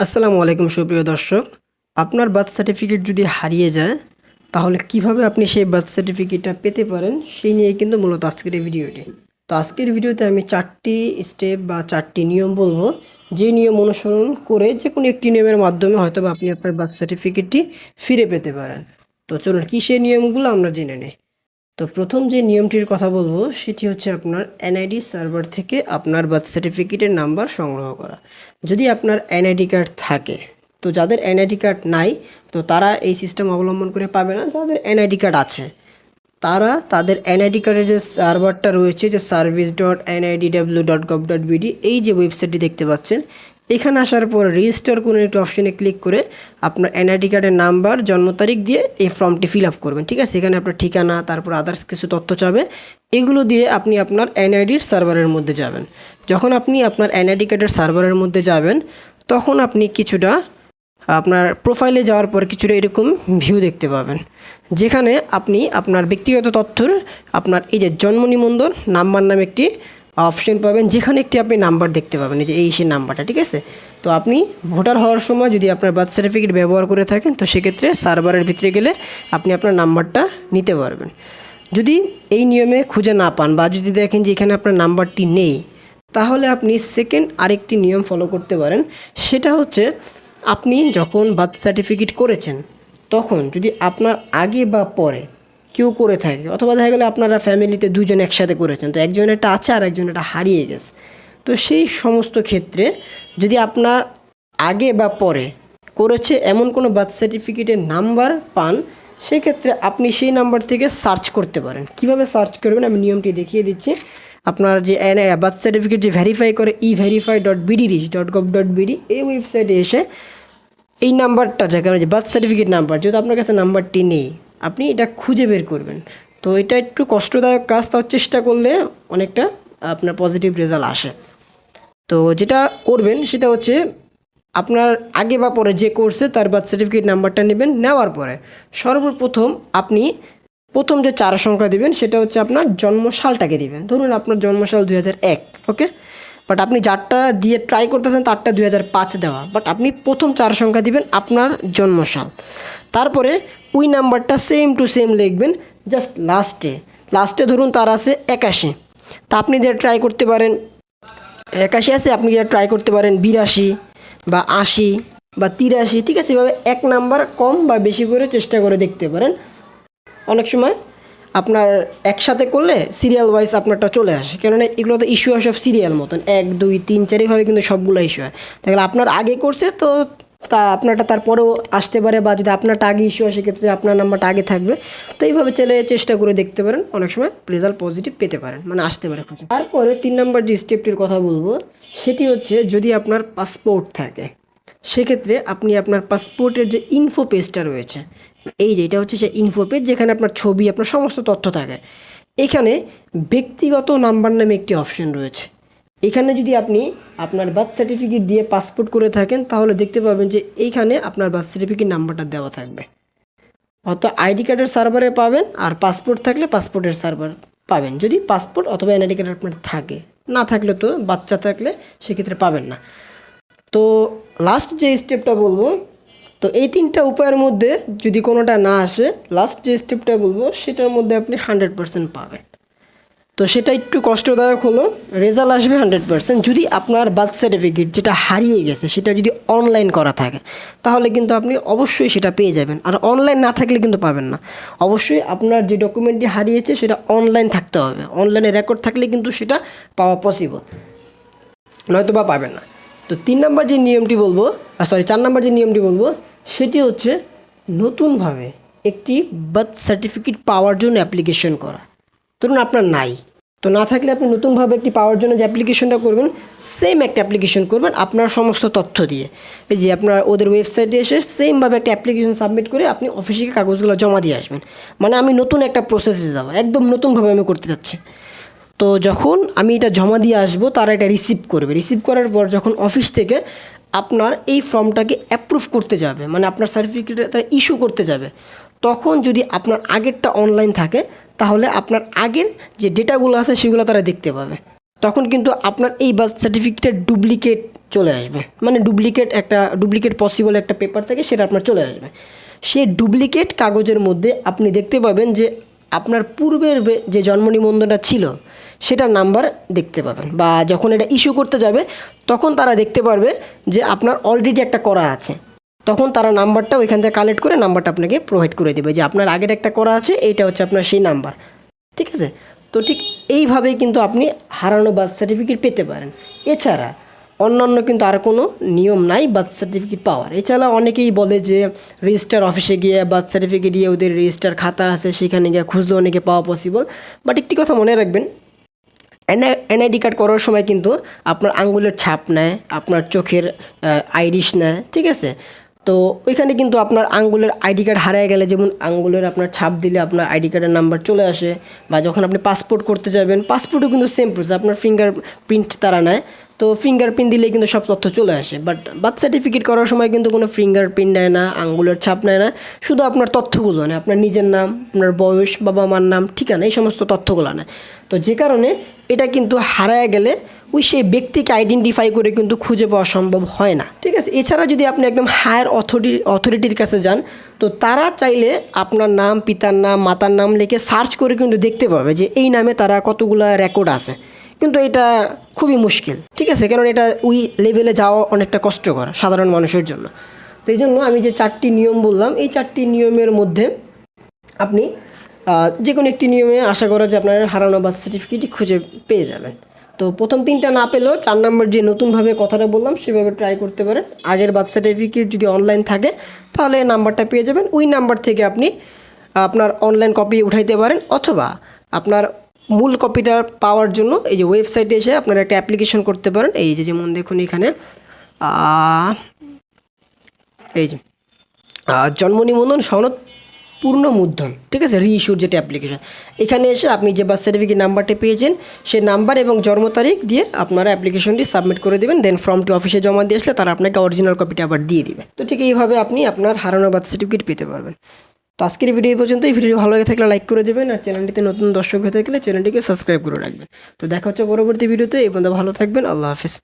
আসসালামু আলাইকুম, সুপ্রিয় দর্শক। আপনার বার্থ সার্টিফিকেট যদি হারিয়ে যায়, তাহলে কীভাবে আপনি সেই বার্থ সার্টিফিকেটটা পেতে পারেন, সেই নিয়ে কিন্তু মূলত আজকের এই ভিডিওটি। তো আজকের ভিডিওতে আমি চারটি স্টেপ বা চারটি নিয়ম বলব। যে নিয়ম অনুসরণ করে যে কোনো একটি নিয়মের মাধ্যমে হয়তো আপনি আপনার বার্থ সার্টিফিকেটটি ফিরে পেতে পারেন। তো চলুন, কী সেই নিয়মগুলো আমরা জেনে নিই। তো প্রথম যে নিয়মটির কথা বলব, সেটি হচ্ছে আপনার এনআইডি সার্ভার থেকে আপনার বার্থ সার্টিফিকেটের নাম্বার সংগ্রহ করা। যদি আপনার এনআইডি কার্ড থাকে, তো যাদের এনআইডি কার্ড নাই, তো তারা এই সিস্টেম অবলম্বন করে পাবে না। যাদের এনআইডি কার্ড আছে, তারা তাদের এনআইডি কার্ডের যে সার্ভারটা রয়েছে, যে service dot NID W dot gov dot BD এই যে ওয়েবসাইটটি দেখতে পাচ্ছেন এখানে আসার পর রেজিস্টার কোনো একটি অপশনে ক্লিক করে আপনার এনআইডি কার্ডের নাম্বার জন্ম তারিখ দিয়ে এই ফর্মটি ফিল আপ করবেন, ঠিক আছে? এখানে আপনার ঠিকানা, তারপর আদার্স কিছু তথ্য চাবে, এগুলো দিয়ে আপনি আপনার এনআইডির সার্ভারের মধ্যে যাবেন। যখন আপনি আপনার এনআইডি কার্ডের সার্ভারের মধ্যে যাবেন, তখন আপনি কিছুটা আপনার প্রোফাইলে যাওয়ার পর কিছুটা এরকম ভিউ দেখতে পাবেন, যেখানে আপনি আপনার ব্যক্তিগত তথ্যর আপনার এই যে জন্ম নিবন্ধন, নাম্বার নামে একটি অপশন পাবেন, যেখানে একটি আপনি নাম্বার দেখতে পাবেন যে এই সেই নাম্বারটা, ঠিক আছে? তো আপনি ভোটার হওয়ার সময় যদি আপনার বার্থ সার্টিফিকেট ব্যবহার করে থাকেন, তো সেক্ষেত্রে সার্ভারের ভিতরে গেলে আপনি আপনার নাম্বারটা নিতে পারবেন। যদি এই নিয়মে খুঁজে না পান বা যদি দেখেন যে এখানে আপনার নাম্বারটি নেই, তাহলে আপনি সেকেন্ড আরেকটি নিয়ম ফলো করতে পারেন। সেটা হচ্ছে, আপনি যখন বার্থ সার্টিফিকেট করেছেন, তখন যদি আপনার আগে বা পরে কেউ করে থাকে। অথবা দেখা গেলে আপনারা ফ্যামিলিতে দুজন একসাথে করেছেন, তো একজন একটা আছে আর একজন এটা হারিয়ে গেছে। তো সেই সমস্ত ক্ষেত্রে যদি আপনার আগে বা পরে করেছে এমন কোনো বার্থ সার্টিফিকেটের নাম্বার পান, সেক্ষেত্রে আপনি সেই নাম্বার থেকে সার্চ করতে পারেন। কীভাবে সার্চ করবেন? আমি নিয়মটি দেখিয়ে দিচ্ছি। আপনার যে বার্থ সার্টিফিকেট যে ভেরিফাই করে E verify dot BD rich dot gov dot BD এই ওয়েবসাইটে এসে এই নাম্বারটা যেখানে যে বার্থ সার্টিফিকেট নাম্বার যেহেতু আপনার কাছে নাম্বারটি নেই আপনি এটা খুঁজে বের করবেন। তো এটা একটু কষ্টদায়ক কাজ, তাও চেষ্টা করলে অনেকটা আপনার পজিটিভ রেজাল্ট আসে। তো যেটা করবেন সেটা হচ্ছে আপনার আগে বা পরে যে কোর্সে তার বার্থ সার্টিফিকেট নাম্বারটা নেবেন, নেওয়ার পরে সর্বপ্রথম আপনি প্রথম যে চার সংখ্যা দিবেন সেটা হচ্ছে আপনার জন্মসালটাকে দিবেন। ধরুন আপনার জন্মসাল দু হাজার এক ওকে বাট আপনি যারটা দিয়ে ট্রাই করতেছেন তারটা দু হাজার পাঁচ দেওয়া। বাট আপনি প্রথম চার সংখ্যা দিবেন আপনার জন্মসাল। তারপরে ওই নাম্বারটা সেম টু সেম লিখবেন জাস্ট লাস্টে লাস্টে ধরুন তার আছে একাশি। তা আপনি দিয়ে ট্রাই করতে পারেন, একাশি আছে, আপনি যেটা ট্রাই করতে পারেন বিরাশি বা আশি বা তিরাশি, ঠিক আছে? এভাবে এক নাম্বার কম বা বেশি করে চেষ্টা করে দেখতে পারেন। অনেক সময় আপনার একসাথে করলে সিরিয়াল ওয়াইজ আপনারটা চলে আসে, কেননা এগুলো তো ইস্যু আসে সিরিয়াল মতন। এক, দুই, তিন, চার এইভাবে কিন্তু সবগুলো ইস্যু হয়। তাহলে আপনার আগে করছে তো তা আপনারটা তারপরেও আসতে পারে বা যদি আপনারটা আগে ইস্যু হয়, সেক্ষেত্রে আপনার নাম্বারটা আগে থাকবে। তো এইভাবে চলে চেষ্টা করে দেখতে পারেন। অনেক সময় রেজাল্ট পজিটিভ পেতে পারেন মানে আসতে পারে তারপরে তিন নাম্বার যে স্টেপটির কথা বলব। সেটি হচ্ছে যদি আপনার পাসপোর্ট থাকে, সেক্ষেত্রে আপনি আপনার পাসপোর্টের যে ইনফো পেজটা রয়েছে, এই যে এটা হচ্ছে যে ইনফো পেজ যেখানে আপনার ছবি, আপনার সমস্ত তথ্য থাকে। এখানে ব্যক্তিগত নাম্বার নামে একটি অপশন রয়েছে। এখানে যদি আপনি আপনার বার্থ সার্টিফিকেট দিয়ে পাসপোর্ট করে থাকেন, তাহলে দেখতে পাবেন যে এইখানে আপনার বার্থ সার্টিফিকেট নাম্বারটা দেওয়া থাকবে। অত আইডি কার্ডের সার্ভারে পাবেন আর পাসপোর্ট থাকলে পাসপোর্টের সার্ভার পাবেন। যদি পাসপোর্ট অথবা এনআইডি কার্ড আপনার থাকে, না থাকলে তো বাচ্চা থাকলে সেক্ষেত্রে পাবেন না। তো লাস্ট যে স্টেপটা বলব, তো এই তিনটা উপায়ের মধ্যে যদি কোনোটা না আসে লাস্ট যে স্টেপটা বলব, সেটার মধ্যে আপনি হান্ড্রেড পারসেন্ট পাবেন। তো সেটা একটু কষ্টদায়ক হলো। রেজাল্ট আসবে হান্ড্রেড পারসেন্ট যদি আপনার বার্থ সার্টিফিকেট যেটা হারিয়ে গেছে, সেটা যদি অনলাইন করা থাকে, তাহলে কিন্তু আপনি অবশ্যই সেটা পেয়ে যাবেন। আর অনলাইন না থাকলে কিন্তু পাবেন না। অবশ্যই আপনার যে ডকুমেন্টটি হারিয়েছে, সেটা অনলাইন থাকতে হবে। অনলাইনে রেকর্ড থাকলে কিন্তু সেটা পাওয়া পসিবল নয়তো বা পাবেন না। তো তিন নম্বর যে নিয়মটি বলব সরি চার নম্বর যে নিয়মটি বলব, সেটি হচ্ছে নতুনভাবে একটি বার্থ সার্টিফিকেট পাওয়ার জন্য অ্যাপ্লিকেশন করা। ধরুন আপনার নাই। তো না থাকলে আপনি নতুনভাবে একটি পাওয়ার জন্য যে অ্যাপ্লিকেশনটা করবেন সেম একটা অ্যাপ্লিকেশন করবেন আপনার সমস্ত তথ্য দিয়ে। এই যে আপনার ওদের ওয়েবসাইটে এসে সেমভাবে একটা অ্যাপ্লিকেশন সাবমিট করে আপনি অফিসে কাগজগুলো জমা দিয়ে আসবেন। মানে আমি নতুন একটা প্রসেসে যাব, একদম নতুনভাবে আমি করতে যাচ্ছি। তো যখন আমি এটা জমা দিয়ে আসব, তারা এটা রিসিভ করবে। রিসিভ করার পর যখন অফিস থেকে আপনার এই ফর্মটাকে অ্যাপ্রুভ করতে যাবে মানে আপনার সার্টিফিকেটটা তারা ইস্যু করতে যাবে, তখন যদি আপনার আগেরটা অনলাইন থাকে তাহলে আপনার আগের যে ডেটাগুলো আছে সেগুলো তারা দেখতে পাবে। তখন কিন্তু আপনার এই বার্থ সার্টিফিকেটের ডুপ্লিকেট চলে আসবে। মানে ডুপ্লিকেট একটা ডুপ্লিকেট পসিবল একটা পেপার থাকে সেটা আপনার চলে আসবে। সেই ডুপ্লিকেট কাগজের মধ্যে আপনি দেখতে পাবেন যে আপনার পূর্বের যে জন্ম নিবন্ধনটা ছিল, সেটার নাম্বার দেখতে পাবেন। বা যখন এটা ইস্যু করতে যাবে, তখন তারা দেখতে পারবে যে আপনার অলরেডি একটা করা আছে। তখন তারা নাম্বারটা ওইখান থেকে কালেক্ট করে নাম্বারটা আপনাকে প্রোভাইড করে দেবে। যে আপনার আগের একটা করা আছে, এইটা হচ্ছে আপনার সেই নাম্বার। ঠিক আছে? তো ঠিক এইভাবেই কিন্তু আপনি হারানো বার্থ সার্টিফিকেট পেতে পারেন। এছাড়া অন্যান্য কিন্তু আর কোনো নিয়ম নাই বার্থ সার্টিফিকেট পাওয়ার। এছাড়া অনেকেই বলে যে রেজিস্টার অফিসে গিয়ে বার্থ সার্টিফিকেট গিয়ে ওদের রেজিস্টার খাতা আছে, সেখানে গিয়ে খুঁজলে অনেকে পাওয়া পসিবল বাট একটি কথা মনে রাখবেন এনআইডি কার্ড করার সময় কিন্তু আপনার আঙ্গুলের ছাপ নেয়, আপনার চোখের আইরিশ নেয়, ঠিক আছে? তো ওইখানে কিন্তু আপনার আঙ্গুলের আইডি কার্ড হারিয়ে গেলে, যেমন আঙ্গুলের আপনার ছাপ দিলে আপনার আইডি কার্ডের নাম্বার চলে আসে, বা যখন আপনি পাসপোর্ট করতে যাবেন পাসপোর্টও কিন্তু সেম প্রসেস আপনার ফিঙ্গার প্রিন্ট তারা নেয়। তো ফিঙ্গার প্রিন্ট দিলেই কিন্তু সব তথ্য চলে আসে। বাট বার্থ সার্টিফিকেট করার সময় কিন্তু কোনো ফিঙ্গার প্রিন্ট নেয় না, আঙ্গুলের ছাপ নেয় না। শুধু আপনার তথ্যগুলো নেয়, আপনার নিজের নাম, আপনার বয়স বাবা মার নাম, ঠিকানা, এই সমস্ত তথ্যগুলো নেয়। তো যে কারণে এটা কিন্তু হারায় গেলে ওই সেই ব্যক্তিকে আইডেন্টিফাই করে কিন্তু খুঁজে পাওয়া সম্ভব হয় না। ঠিক আছে? এছাড়া যদি আপনি একদম হায়ার অথরিটি অথরিটির কাছে যান, তো তারা চাইলে আপনার নাম, পিতার নাম, মাতার নাম লিখে সার্চ করে কিন্তু দেখতে পাবে যে এই নামে তারা কতগুলো রেকর্ড আছে। কিন্তু এটা খুবই মুশকিল। ঠিক আছে? কারণ এটা ওই লেভেলে যাওয়া অনেকটা কষ্টকর সাধারণ মানুষের জন্য। তো এই জন্য আমি যে চারটি নিয়ম বললাম, এই চারটি নিয়মের মধ্যে আপনি যে কোনো একটি নিয়মে আশা করা যে আপনার হারানো বার্থ সার্টিফিকেটই খুঁজে পেয়ে যাবেন। তো প্রথম তিনটা না পেলেও চার নম্বর যে নতুনভাবে কথাটা বললাম, সেভাবে ট্রাই করতে পারেন। আগের বার্থ সার্টিফিকেট যদি অনলাইন থাকে, তাহলে নাম্বারটা পেয়ে যাবেন। ওই নাম্বার থেকে আপনি আপনার অনলাইন কপি উঠাইতে পারেন, অথবা আপনার মূল কপিটা পাওয়ার জন্য এই যে ওয়েবসাইটে এসে আপনারা একটা অ্যাপ্লিকেশন করতে পারেন। এই যে যেমন দেখুন এখানে এই যে জন্ম নিবন্ধন, সনদ, পূর্ণ মুদ্রণ, ঠিক আছে? রি রিইস্যুর যেটা অ্যাপ্লিকেশন এখানে এসে আপনি যে বার্থ সার্টিফিকেট নাম্বারটি পেয়েছেন সেই নাম্বার এবং জন্ম তারিখ দিয়ে আপনারা অ্যাপ্লিকেশনটি সাবমিট করে দেবেন। দেন ফর্মটি অফিসে জমা দিয়ে আসলে তারা আপনাকে অরিজিনাল কপিটা আবার দিয়ে দিবে। তো ঠিক এইভাবে আপনি আপনার হারানো বার্থ সার্টিফিকেট পেতে পারবেন। তো আজকের ভিডিও পর্যন্ত এই ভিডিও ভালো লাগে থাকলে লাইক করে দেবেন আর চ্যানেলটিতে নতুন দর্শক হয়ে থাকলে চ্যানেলটিকে সাবস্ক্রাইব করে রাখবেন। তো দেখা হচ্ছে পরবর্তী ভিডিওতে। এই পর্যন্ত ভালো থাকবেন। আল্লাহ হাফিজ।